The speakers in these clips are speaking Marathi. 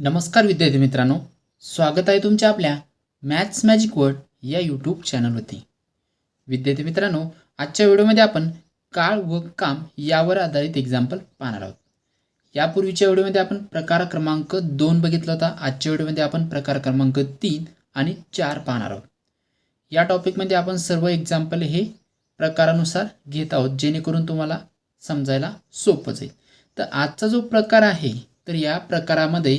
नमस्कार विद्यार्थी मित्रांनो स्वागत आहे तुमच्या आपल्या मॅथ्स मॅजिक वर्ड या यूट्यूब चॅनलवरती विद्यार्थी मित्रांनो आजच्या व्हिडिओमध्ये आपण काळ व काम यावर आधारित एक्झाम्पल पाहणार आहोत. यापूर्वीच्या व्हिडिओमध्ये आपण प्रकार क्रमांक दोन बघितला होता. आजच्या व्हिडिओमध्ये आपण प्रकार क्रमांक तीन आणि चार पाहणार आहोत. या टॉपिकमध्ये आपण सर्व एक्झाम्पल हे प्रकारानुसार घेत आहोत जेणेकरून तुम्हाला समजायला सोपं जाईल. तर आजचा जो प्रकार आहे तर या प्रकारामध्ये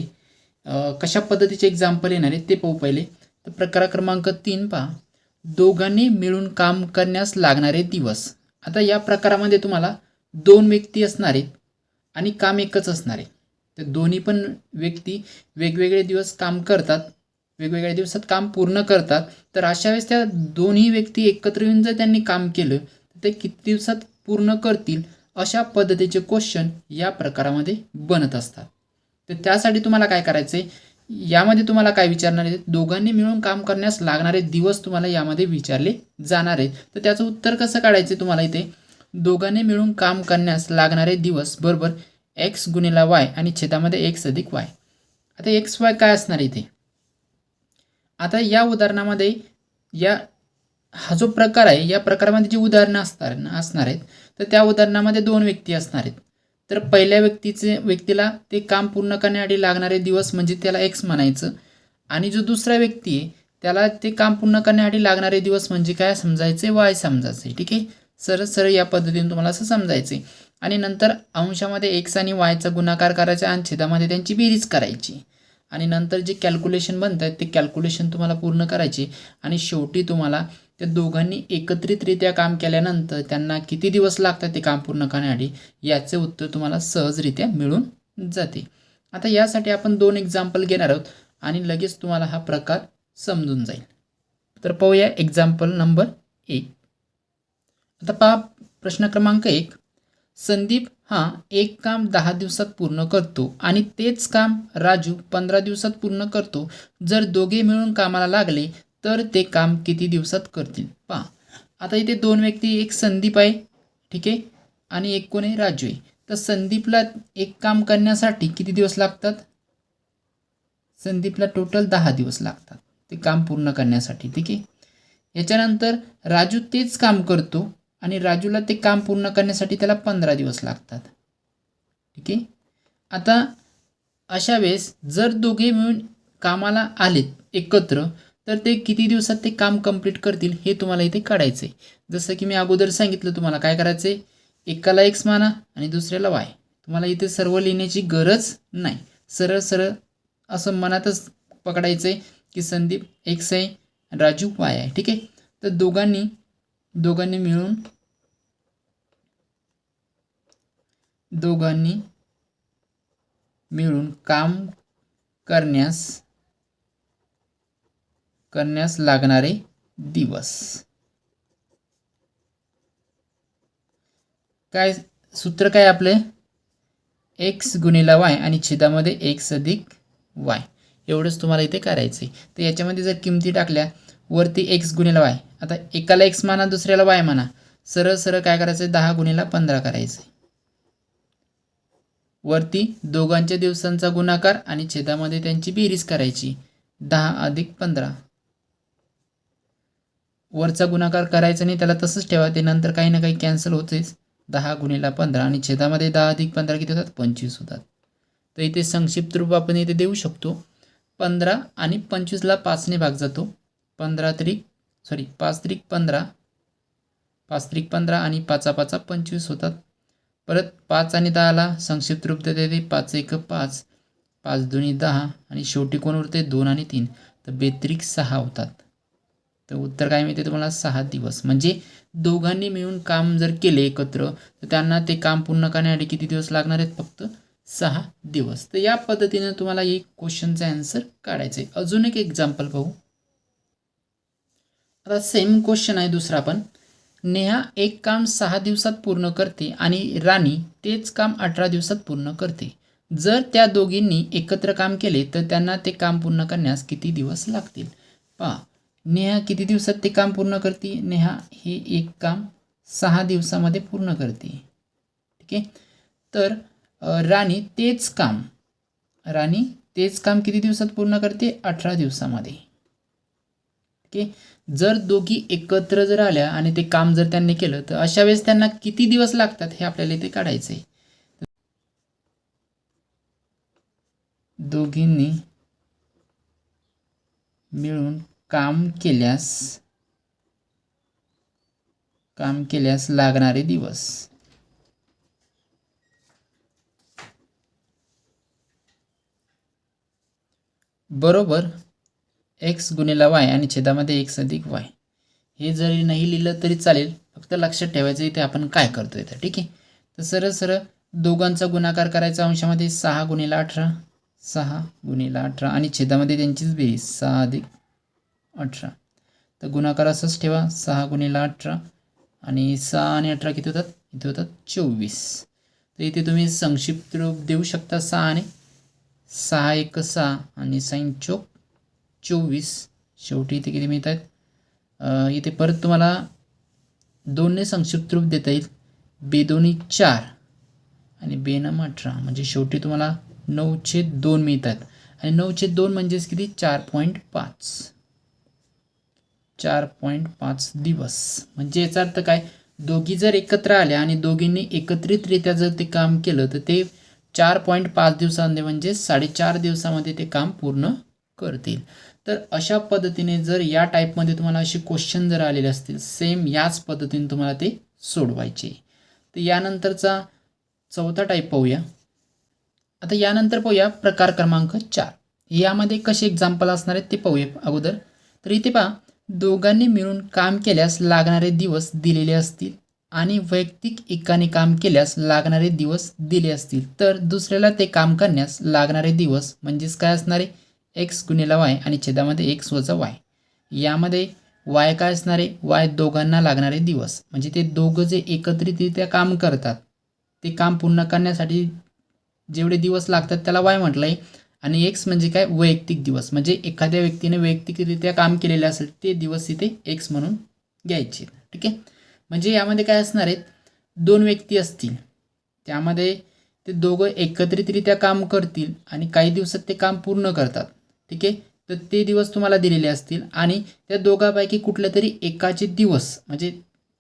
कशा पद्धतीचे एक्झाम्पल येणार आहे ते पाहू पहिले. तर प्रकार क्रमांक तीन पहा. दोघांनी मिळून काम करण्यास लागणारे दिवस. आता या प्रकारामध्ये तुम्हाला दोन व्यक्ती असणार आहेत आणि काम एकच असणार आहे. तर दोन्ही पण व्यक्ती वेगवेगळे दिवस काम करतात वेगवेगळ्या दिवसात काम पूर्ण करतात. तर अशा वेळेस त्या दोन्ही व्यक्ती एकत्र येऊन जर त्यांनी काम केलं तर ते किती दिवसात पूर्ण करतील? अशा पद्धतीचे क्वेश्चन या प्रकारामध्ये बनत असतात. तर त्यासाठी तुम्हाला काय करायचं आहे यामध्ये तुम्हाला काय विचारणार आहे दोघांनी मिळून काम करण्यास लागणारे दिवस तुम्हाला यामध्ये विचारले जाणार आहेत. तर त्याचं उत्तर कसं काढायचं तुम्हाला इथे? दोघांनी मिळून काम करण्यास लागणारे दिवस बरोबर एक्स गुणिला वाय आणि छेदामध्ये एक्स अधिक वाय आता एक्स वाय काय असणार इथे? आता या उदाहरणामध्ये या हा जो प्रकार आहे या प्रकारामध्ये जी उदाहरणं असणार असणार आहेत तर त्या उदाहरणामध्ये दोन व्यक्ती असणार आहेत. तर पहिल्या व्यक्तीचे व्यक्तीला ते काम पूर्ण करण्यासाठी लागणारे दिवस म्हणजे त्याला एक्स म्हणायचं. आणि जो दुसरा व्यक्ती आहे त्याला ते काम पूर्ण करण्यासाठी लागणारे दिवस म्हणजे काय समजायचे? वाय समजायचे. ठीक आहे? सरळ सरळ या पद्धतीने तुम्हाला असं समजायचे आणि नंतर अंशामध्ये एक्स आणि वायचा गुणाकार करायचा आणि छेदामध्ये त्यांची बेरीज करायची. आणि नंतर जे कॅल्क्युलेशन बनत आहेत ते कॅल्क्युलेशन तुम्हाला पूर्ण करायचे. आणि शेवटी तुम्हाला त्या दोघांनी एकत्रितरित्या काम केल्यानंतर त्यांना किती दिवस लागतात ते काम पूर्ण करण्यासाठी याचे उत्तर तुम्हाला सहजरित्या मिळून जाते. आता यासाठी आपण दोन एक्झाम्पल घेणार आहोत आणि लगेच तुम्हाला हा प्रकार समजून जाईल. तर पाहूया एक्झाम्पल नंबर एक. आता पहा प्रश्न क्रमांक एक. संदीप हा एक काम दहा दिवसात पूर्ण करतो आणि तेच काम राजू पंधरा दिवसात पूर्ण करतो. जर दोघे मिळून कामाला लागले तर ते काम किती दिवसात करतील? पहा. आता इथे दोन व्यक्ती एक संदीप आहे ठीक आहे आणि एक कोण आहे? राजू आहे. तर संदीपला एक काम करण्यासाठी किती दिवस लागतात? संदीपला टोटल दहा दिवस लागतात. ते काम पूर्ण करण्यासाठी ठीक आहे. याच्यानंतर राजू तेच काम करतो आणि राजूला ते काम पूर्ण करण्यासाठी त्याला पंधरा दिवस लागतात. ठीक आहे? आता अशा वेळेस जर दोघे मिळून कामाला आलेत एकत्र तर ते किती दिवसात ते काम कंप्लीट करतील हे तुम्हाला इथे काढायचं आहे जसं की मी अगोदर सांगितलं तुम्हाला काय करायचं आहे एकाला एक्स माना आणि दुसऱ्याला वाय तुम्हाला इथे सर्व लिहिण्याची गरज नाही. सरळ सरळ असं मनातच पकडायचं आहे की संदीप एक्स आहे राजू वाय आहे ठीक आहे? तर दोघांनी दोघांनी मिळून दोघांनी मिळून काम करण्यास करण्यास लागणारे दिवस. काय सूत्र काय आपले? एक्स गुणिला वाय आणि छेदामध्ये एक्स अधिक वाय. एवढंच तुम्हाला इथे करायचं आहे तर याच्यामध्ये जर किमती टाकल्या वरती एक्स गुणिला वाय. आता एकाला एक्स माना दुसऱ्याला वाय माना. सरळ सरळ काय करायचं आहे दहा गुणिला पंधरा करायचं वरती दोघांच्या दिवसांचा गुणाकार आणि छेदामध्ये त्यांची बेरीज करायची. दहा अधिक पंधरा. वरचा गुणाकार करायचा नाही त्याला तसंच ठेवा. ते नंतर काही ना काही कॅन्सल होतेच. दहा गुणिला पंधरा आणि छेदामध्ये दहा अधिक पंधरा किती होतात? पंचवीस होतात. तर इथे संक्षिप्त रूप आपण इथे देऊ शकतो. पंधरा आणि पंचवीसला पाचने भाग जातो. पंधरा त्रिक सॉरी पाच त्रिक पंधरा पाच त्रिक पंधरा आणि पाचा पाचा पंचवीस होतात. परत पाच आणि दहाला संक्षिप्त रूप देते ते पाच एक पाच पाच दोन्ही दहा आणि शेवटी कोण उरते? दोन आणि तीन. तर बेत्रिक सहा होतात. तर उत्तर काय मिळते तुम्हाला? सहा दिवस. म्हणजे दोघांनी मिळून काम जर केले एकत्र तर त्यांना ते काम पूर्ण करण्यासाठी किती दिवस लागणार आहेत फक्त? सहा दिवस. तर या पद्धतीने तुम्हाला एक क्वेश्चनचा आन्सर काढायचं आहे अजून एक एक्झाम्पल पाहू. आता सेम क्वेश्चन आहे दुसरा पण. नेहा एक काम सहा दिवसात पूर्ण करते आणि राणी तेच काम अठरा दिवसात पूर्ण करते. जर त्या दोघींनी एकत्र काम केले तर त्यांना ते काम पूर्ण करण्यास किती दिवस लागतील? पहा. नेहा किती दिवसात ते काम पूर्ण करते? नेहा हे एक काम सहा दिवसामध्ये पूर्ण करते. ठीक आहे? तर राणी तेच काम. राणी तेच काम किती दिवसात पूर्ण करते? अठरा दिवसामध्ये. ठीक आहे? जर दोघी एकत्र जर आल्या आणि ते काम जर त्यांनी केलं तर अशा वेळेस त्यांना किती दिवस लागतात हे आपल्याला इथे काढायचं आहे दोघींनी मिळून काम केल्यास काम केल्यास लागणारे दिवस. बरोबर एक्स गुणिला वाय आणि छेदामध्ये एक्स अधिक वाय हे जरी नाही लिहिलं तरी चालेल फक्त लक्षात ठेवायचं इथे आपण काय करतो इथं ठीक आहे? तर सरळ सरळ दोघांचा गुणाकार करायचा अंशामध्ये सहा गुणिला अठरा सहा गुणिला अठरा आणि छेदामध्ये त्यांचीच बेरीज सहा अधिक अठरा. तर गुणाकार असंच ठेवा. सहा गुणिला अठरा आणि सहा आणि अठरा किती होतात? इथे होतात चोवीस. तर इथे तुम्ही संक्षिप्त रूप देऊ शकता सहा आणि सहा एक सहा आणि साईन चोक चोवीस. शेवटी इथे किती मिळत आहेत इथे परत तुम्हाला दोनने संक्षिप्त रूप देता येईल. बेदोनी चार आणि बेनम अठरा. म्हणजे शेवटी तुम्हाला नऊचे दोन मिळतात आणि नऊचे दोन म्हणजेच किती? चार पॉईंट पाच. चार पॉईंट पाच दिवस. म्हणजे याचा अर्थ काय? दोघी जर एकत्र आल्या आणि दोघींनी एकत्रितरित्या जर ते काम केलं तर ते चार पॉईंट पाच दिवसांमध्ये म्हणजे साडेचार दिवसामध्ये ते काम पूर्ण करतील. तर अशा पद्धतीने जर या टाईपमध्ये तुम्हाला असे क्वेश्चन जर आलेले असतील सेम याच पद्धतीने तुम्हाला ते सोडवायचे. तर यानंतरचा चौथा टाईप पाहूया. आता यानंतर पाहूया प्रकार क्रमांक चार. यामध्ये कसे एक्झाम्पल असणार आहेत ते पाहूया अगोदर. तर इथे पहा दोघांनी मिळून काम केल्यास लागणारे दिवस दिलेले असतील आणि वैयक्तिक एकाने काम केल्यास लागणारे दिवस दिले असतील. तर दुसऱ्याला ते काम करण्यास लागणारे दिवस म्हणजेच काय असणारे? एक्स गुणिला वाय आणि छेदामध्ये एक्स वजा वाय. यामध्ये वाय काय असणारे? वाय दोघांना लागणारे दिवस. म्हणजे ते दोघं जे एकत्रितरित्या काम करतात ते काम पूर्ण करण्यासाठी जेवढे दिवस लागतात त्याला वाय म्हटलं आहे आणि एक्स म्हणजे काय? वैयक्तिक दिवस. म्हणजे एखाद्या व्यक्तीने वैयक्तिकरित्या काम केलेले असेल ते दिवस इथे एक्स म्हणून घ्यायचे. ठीक आहे? म्हणजे यामध्ये काय असणार आहेत? दोन व्यक्ती असतील. त्यामध्ये ते दोघं एकत्रितरित्या काम करतील आणि काही दिवसात ते काम पूर्ण करतात. ठीक आहे? तर ते दिवस तुम्हाला दिलेले असतील आणि त्या दोघांपैकी कुठल्या तरी एकाचे दिवस म्हणजे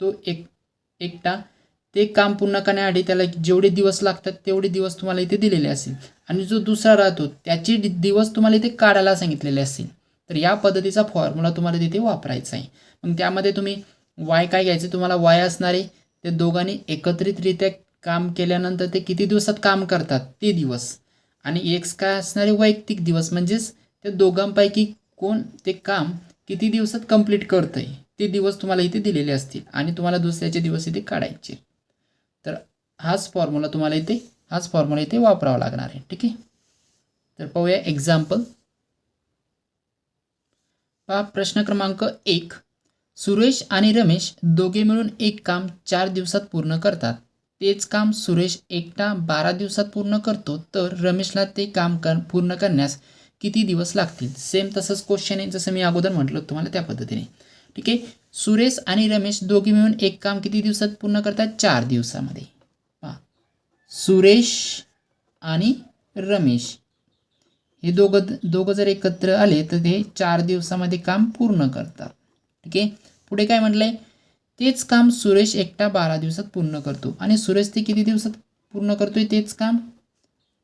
तो एक एकटा ते काम पूर्ण करण्यासाठी त्याला जेवढे दिवस लागतात तेवढे दिवस तुम्हाला इथे दिलेले असतील. आणि जो दुसरा राहतो त्याचे दिवस तुम्हाला इथे काढायला सांगितलेले असतील. तर या पद्धतीचा फॉर्म्युला तुम्हाला तिथे वापरायचा आहे. मग त्यामध्ये तुम्ही वाय काय घ्यायचे? तुम्हाला वाय असणारे ते दोघांनी एकत्रितरित्या काम केल्यानंतर ते किती दिवसात काम करतात? ते दिवस. आणि एक्स काय असणारे वैयक्तिक दिवस. म्हणजेच त्या दोघांपैकी कोण ते काम किती दिवसात कंप्लीट करतं आहे ते दिवस तुम्हाला इथे दिलेले असतील. आणि तुम्हाला दुसऱ्याचे दिवस इथे काढायचे हाच फॉर्म्युला तुम्हाला इथे हाच फॉर्म्युला इथे वापरावा लागणार आहे. ठीक आहे? तर पाहूया एक्झाम्पल पहा प्रश्न क्रमांक एक. सुरेश आणि रमेश दोघे मिळून एक काम चार दिवसात पूर्ण करतात. तेच काम सुरेश एकटा बारा दिवसात पूर्ण करतो. तर रमेशला ते काम कर पूर्ण करण्यास किती दिवस लागतील? सेम तसंच क्वेश्चन आहे. जसं मी अगोदर म्हटलं तुम्हाला त्या पद्धतीने. ठीक आहे? सुरेश आणि रमेश दोघे मिळून एक काम किती दिवसात पूर्ण करतात? चार दिवसामध्ये. सुरेश आणि रमेश. हे दोघं दोघं जर एकत्र आले तर ते चार दिवसामध्ये काम पूर्ण करतात. ठीक आहे? पुढे काय म्हटलं आहे तेच काम सुरेश एकटा बारा दिवसात पूर्ण करतो. आणि सुरेश ते किती दिवसात पूर्ण करतोय तेच काम?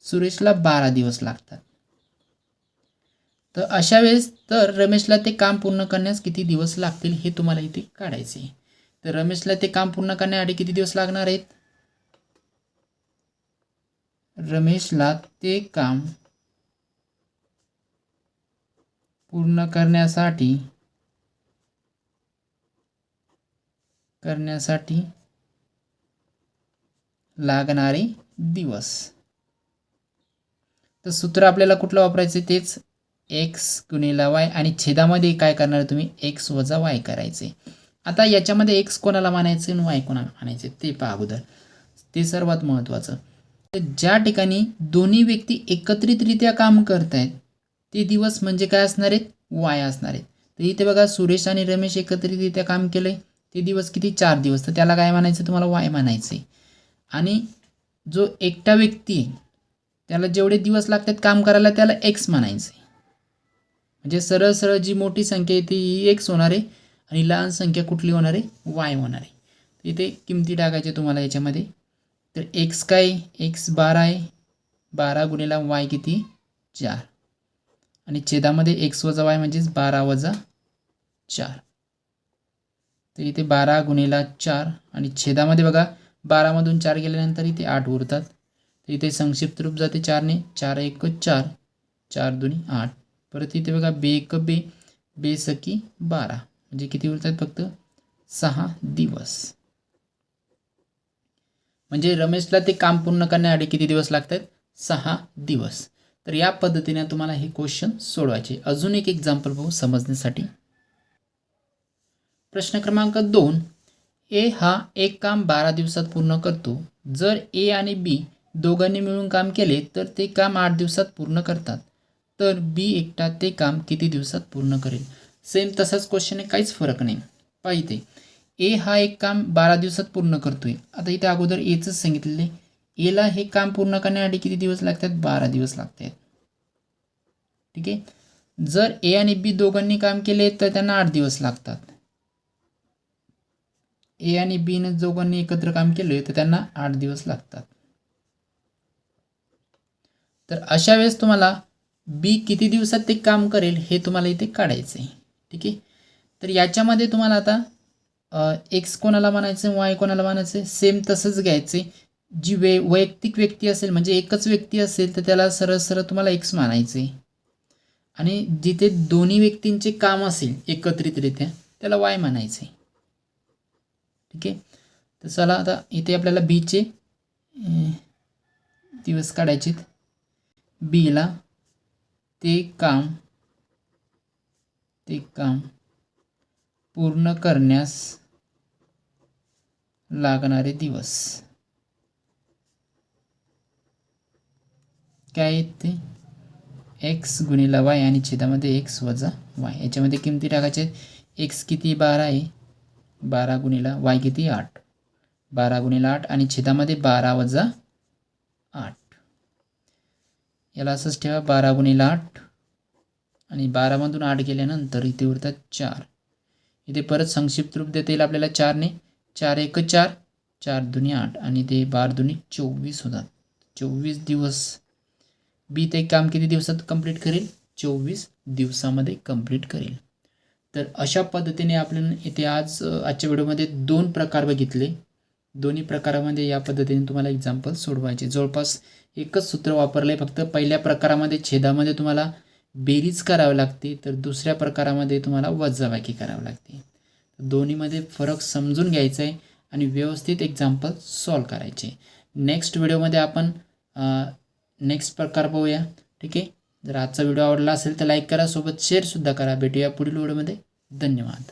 सुरेशला बारा दिवस लागतात. तर अशा वेळेस तर रमेशला ते काम पूर्ण करण्यास किती दिवस लागतील हे तुम्हाला इथे काढायचे आहे तर रमेशला ते काम पूर्ण करण्यासाठी किती दिवस लागणार आहेत? रमेशला ते काम पूर्ण करण्यासाठी करण्यासाठी लागणारे दिवस. तर सूत्र आपल्याला कुठलं वापरायचं तेच एक्स गुणिला वाय आणि छेदामध्ये काय करणार तुम्ही? एक्स वजा वाय करायचे आता याच्यामध्ये एक्स कोणाला मानायचे आणि वाय कोणाला मानायचे ते पहा अगोदर. ते सर्वात महत्त्वाचं तर ज्या ठिकाणी दोन्ही व्यक्ती एकत्रितरित्या काम करत आहेत ते दिवस म्हणजे काय असणार आहेत? वाया असणार आहेत. तर इथे बघा सुरेश आणि रमेश एकत्रितरित्या काम केलं आहे ते दिवस किती? चार दिवस. तर त्याला काय म्हणायचं? तुम्हाला वाय म्हणायचं आहे आणि जो एकटा व्यक्ती आहे त्याला जेवढे दिवस लागतात काम करायला त्याला एक्स म्हणायचं आहे म्हणजे सरळ सरळ जी मोठी संख्या आहे ती एक्स होणार आहे आणि लहान संख्या कुठली होणार आहे? वाय होणार आहे. इथे किमती टाकायचे तुम्हाला याच्यामध्ये. तर एक्स काय? एक्स बारा आहे. बारा गुणिला वाय किती? चार. आणि छेदामध्ये एक्स वजा वाय म्हणजेच बारा वजा चार. तर इथे बारा गुणिला चार आणि छेदामध्ये बघा बारामधून चार गेल्यानंतर इथे आठ उरतात. तर इथे संक्षिप्त रूप जाते चारने. चार एक चार. चार दोन्ही आठ. परत इथे बघा बे एक बे. बे सकी बारा. म्हणजे किती उरतात फक्त? सहा दिवस. म्हणजे रमेशला ते काम पूर्ण करण्यासाठी किती दिवस लागतात? सहा दिवस. तर या पद्धतीने तुम्हाला हे क्वेश्चन सोडवायचे. अजून एक एक्झाम्पल बघू समजण्यासाठी. प्रश्न क्रमांक दोन. ए हा एक काम बारा दिवसात पूर्ण करतो. जर ए आणि बी दोघांनी मिळून काम केले तर ते काम आठ दिवसात पूर्ण करतात. तर बी एकटा ते काम किती दिवसात पूर्ण करेल? सेम तसाच क्वेश्चन आहे काहीच फरक नाही. पाहिजे ए हा एक काम बारा दिवसात पूर्ण करतोय. आता इथे अगोदर एचंच सांगितलेले. एला हे काम पूर्ण करण्यासाठी किती दिवस लागतात? बारा दिवस लागतात. ठीक आहे? जर ए आणि बी दोघांनी काम केले तर त्यांना आठ दिवस लागतात. ए आणि बीने दोघांनी एकत्र काम केले तर त्यांना आठ दिवस लागतात. तर अशा वेळेस तुम्हाला बी किती दिवसात ते काम करेल हे तुम्हाला इथे काढायचं आहे ठीक आहे? तर याच्यामध्ये तुम्हाला आता एक्स कोणाला म्हणायचं वाय कोणाला म्हणायचं सेम तसंच घ्यायचे. जी वे वैयक्तिक व्यक्ती असेल म्हणजे एकच व्यक्ती असेल तर त्याला सरळ सरळ तुम्हाला एक्स मानायचे आणि जिथे दोन्ही व्यक्तींचे काम असेल एकत्रितरित्या त्याला वाय मानायचे ठीक आहे? तर चला आता इथे आपल्याला बीचे दिवस काढायचे बीला ते काम ते काम पूर्ण करण्यास लागणारे दिवस. काय आहेत ते? एक्स गुणिला वाय आणि छेदामध्ये एक्स वजा वाय याच्यामध्ये किमती टाकायचे एक्स किती? बारा आहे. बारा गुणिला वाय किती? आठ. बारा गुणिला आठ आणि छेदामध्ये बारा वजा आठ. याला असंच ठेवा. बारा गुणिला आठ आणि बारामधून आठ गेल्यानंतर इथे उरतात चार. इथे परत संक्षिप्त रूप देता येईल आपल्याला चारने. चार एक चार चार दुनी आठ आणि ते बार दुनी चोवीस होतात. चोवीस दिवस. बी ते काम किती दिवसात कंप्लीट करेल? चोवीस दिवसामध्ये कंप्लीट करेल. तर अशा पद्धतीने आपण इथे आज आजच्या व्हिडिओमध्ये दोन प्रकार बघितले. दोन्ही प्रकारामध्ये या पद्धतीने तुम्हाला एक्झाम्पल सोडवायचे. जवळपास एकच सूत्र वापरलं आहे फक्त पहिल्या प्रकारामध्ये छेदामध्ये तुम्हाला बेरीज करावी लागते तर दुसऱ्या प्रकारामध्ये तुम्हाला वजाबाकी करावी लागते. दोन्हीमध्ये फरक समजून घ्यायचा आहे आणि व्यवस्थित एक्झाम्पल सॉल्व करायचे. नेक्स्ट व्हिडिओमध्ये आपण नेक्स्ट प्रकार पाहूया. ठीक? आहे जर आजचा व्हिडिओ आवडला असेल तर लाईक करा सोबत शेअरसुद्धा करा. भेटूया पुढील व्हिडिओमध्ये धन्यवाद.